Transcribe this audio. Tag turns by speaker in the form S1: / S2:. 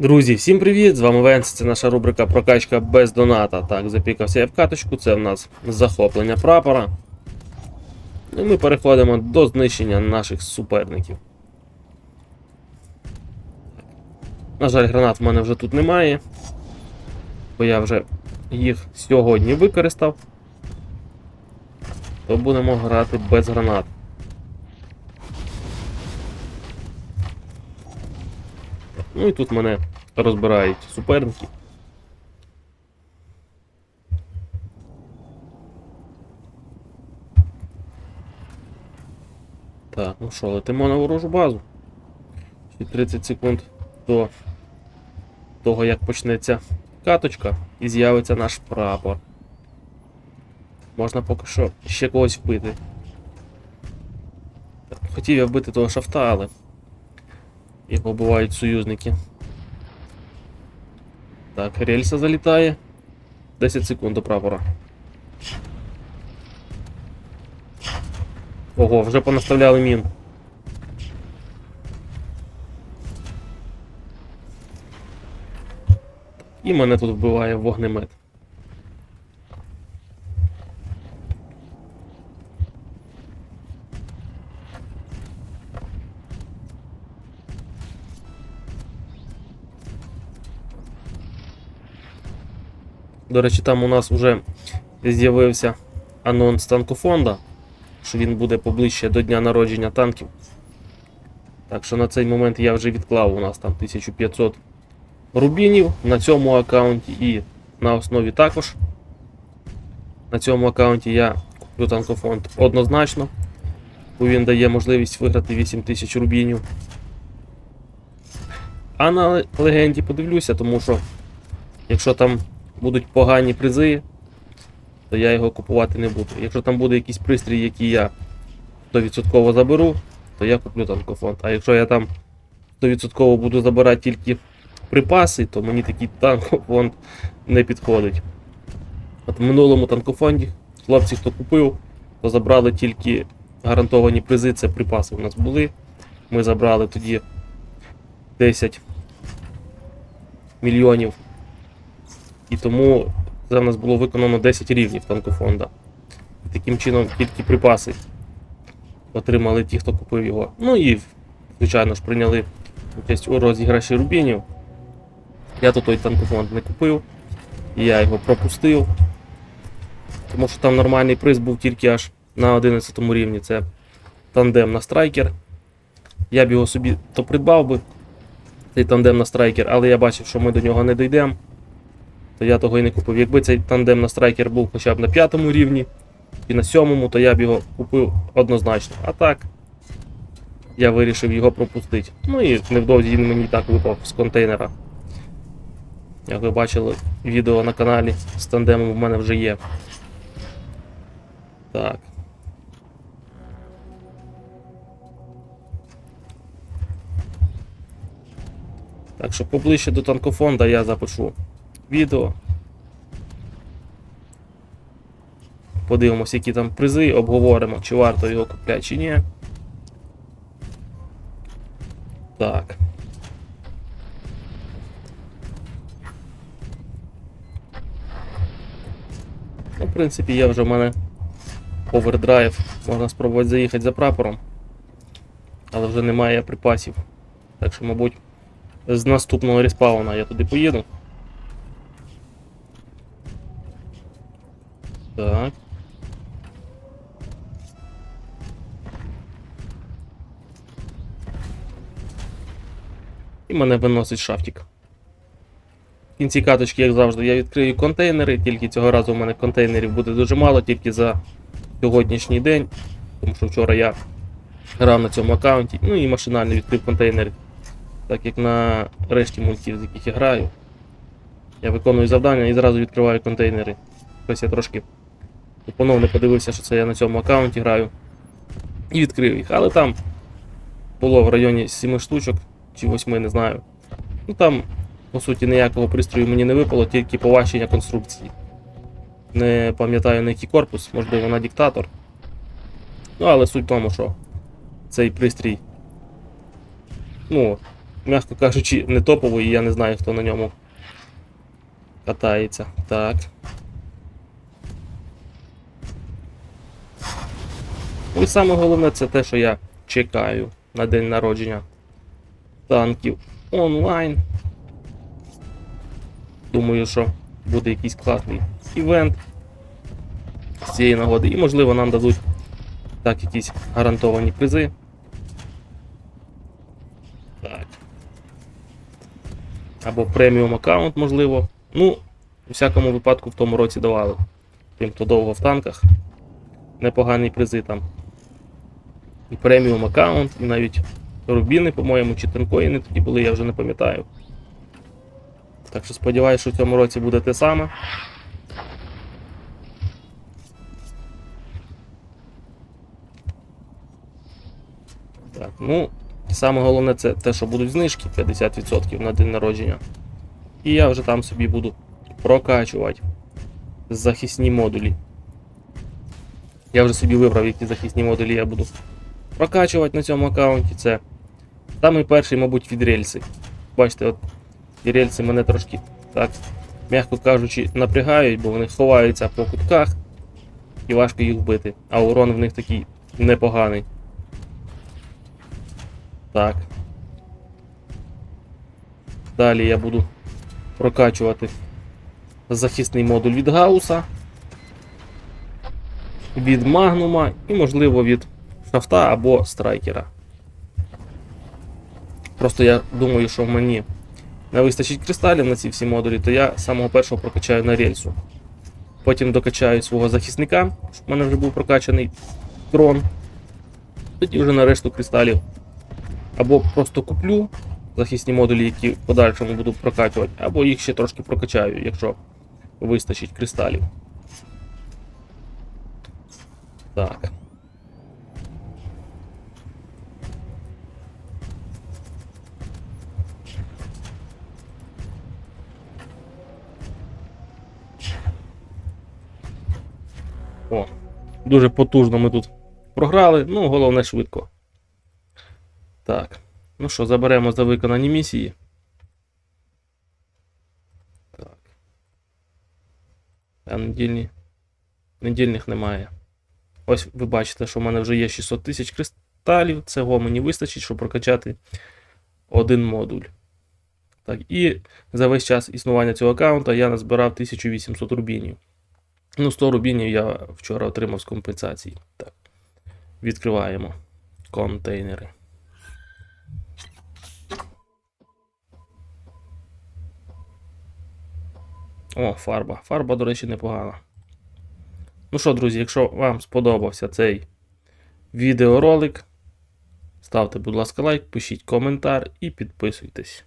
S1: Друзі, всім привіт! З вами Венс, це наша рубрика Прокачка без доната. Так, запікався я в каточку, це в нас захоплення прапора. І ми переходимо до знищення наших суперників. На жаль, гранат в мене вже тут немає, бо я вже їх сьогодні використав. То будемо грати без гранат. Ну і тут мене розбирають суперники. Так, ну що, летимо на ворожу базу. Ще 30 секунд до того, як почнеться каточка і з'явиться наш прапор. Можна поки що ще когось вбити. Хотів я вбити того шафта, але його бувають союзники. Так, рельса залітає. 10 секунд до прапора. Ого, вже понаставляли мін. І мене тут вбиває вогнемет. До речі, там у нас вже з'явився анонс танкофонда, що він буде поближче до дня народження танків. Так що на цей момент я вже відклав у нас там 1500 рубінів на цьому аккаунті і на основі також. На цьому аккаунті я куплю танкофонд однозначно, бо він дає можливість виграти 8000 рубінів. А на легенді подивлюся, тому що якщо там будуть погані призи, то я його купувати не буду. Якщо там буде якийсь пристрій, який я 100% заберу, то я куплю танкофонд. А якщо я там 100% буду забирати тільки припаси, то мені такий танкофонд не підходить. От в минулому танкофонді хлопці, хто купив, то забрали тільки гарантовані призи, це припаси у нас були. Ми забрали тоді 10 мільйонів і тому це в нас було виконано 10 рівнів танкофонда. І таким чином тільки припаси отримали ті, хто купив його. Ну і, звичайно ж, прийняли участь у розіграші рубінів. Я то той танкофонд не купив, і я його пропустив. Тому що там нормальний приз був тільки аж на 11 рівні. Це тандем на страйкер. Я б його собі то придбав би, цей тандем на страйкер, але я бачив, що ми до нього не дійдемо то я того і не купив. Якби цей тандем на страйкер був хоча б на п'ятому рівні і на сьомому, то я б його купив однозначно. А так, я вирішив його пропустити. Ну і невдовзі він мені так випав з контейнера. Як ви бачили, відео на каналі з тандемом в мене вже є. Так. Так що поближче до танкофонда я запишу відео. Подивимося, які там призи, обговоримо, чи варто його купляти, чи ні. Так. Ну, в принципі, є вже в мене овердрайв. Можна спробувати заїхати за прапором. Але вже немає припасів. Так що, мабуть, з наступного респауна я туди поїду. Так. І мене виносить шафтик. В кінці каточки, як завжди, я відкрию контейнери, тільки цього разу в мене контейнерів буде дуже мало, тільки за сьогоднішній день. Тому що вчора я грав на цьому аккаунті, ну і машинально відкрив контейнери. Так як на решті мультів, з яких я граю. Я виконую завдання і зразу відкриваю контейнери. Ось я трошки Поновно подивився, що це я на цьому аккаунті граю. І відкрив їх. Але там було в районі 7 штучок чи 8, не знаю. Ну там, по суті, ніякого пристрою мені не випало, тільки поважчення конструкції. Не пам'ятаю на який корпус, можливо, на диктатор. Ну, але суть в тому, що цей пристрій. Ну, м'яко кажучи, не топовий, і я не знаю, хто на ньому катається. Так. І саме головне це те, що я чекаю на день народження танків онлайн. Думаю, що буде якийсь класний івент з цієї нагоди. І, можливо, нам дадуть так якісь гарантовані призи. Так. Або преміум аккаунт, можливо. Ну, у всякому випадку в тому році давали. Тим, хто довго в танках. Непогані призи там. І преміум аккаунт, і навіть рубіни, по-моєму, чи тенкоїни тоді були, я вже не пам'ятаю. Так що сподіваюся, що в цьому році буде те саме. Так, ну, саме головне це те, що будуть знижки 50% на день народження. І я вже там собі буду прокачувати захисні модулі. Я вже собі вибрав, які захисні модулі я буду прокачувати на цьому аккаунті. Це самий перший, мабуть, від рельси. Бачите, от ці рельси мене трошки так, м'яко кажучи, напрягають, бо вони ховаються по кутках і важко їх вбити. А урон в них такий непоганий. Так. Далі я буду прокачувати захисний модуль від Гауса, від Магнума і, можливо, від шафта або страйкера. Просто я думаю, що мені не вистачить кристалів на ці всі модулі, то я самого першого прокачаю на рельсу. Потім докачаю свого захисника, щоб в мене вже був прокачаний дрон. Тоді вже на решту кристалів. Або просто куплю захисні модулі, які в подальшому буду прокачувати, або їх ще трошки прокачаю, якщо вистачить кристалів. Так. О, дуже потужно ми тут програли, ну, головне швидко. Так. Ну що, заберемо за виконані місії. Так. А недільні. Недільних немає. Ось ви бачите, що в мене вже є 600 тисяч кристалів. Цього мені вистачить, щоб прокачати один модуль. Так, і за весь час існування цього аккаунта я назбирав 1800 рубінів. Ну, 100 рубінів я вчора отримав з компенсації. Так. Відкриваємо контейнери. О, фарба. Фарба, до речі, непогана. Ну що, друзі, якщо вам сподобався цей відеоролик, ставте, будь ласка, лайк, пишіть коментар і підписуйтесь.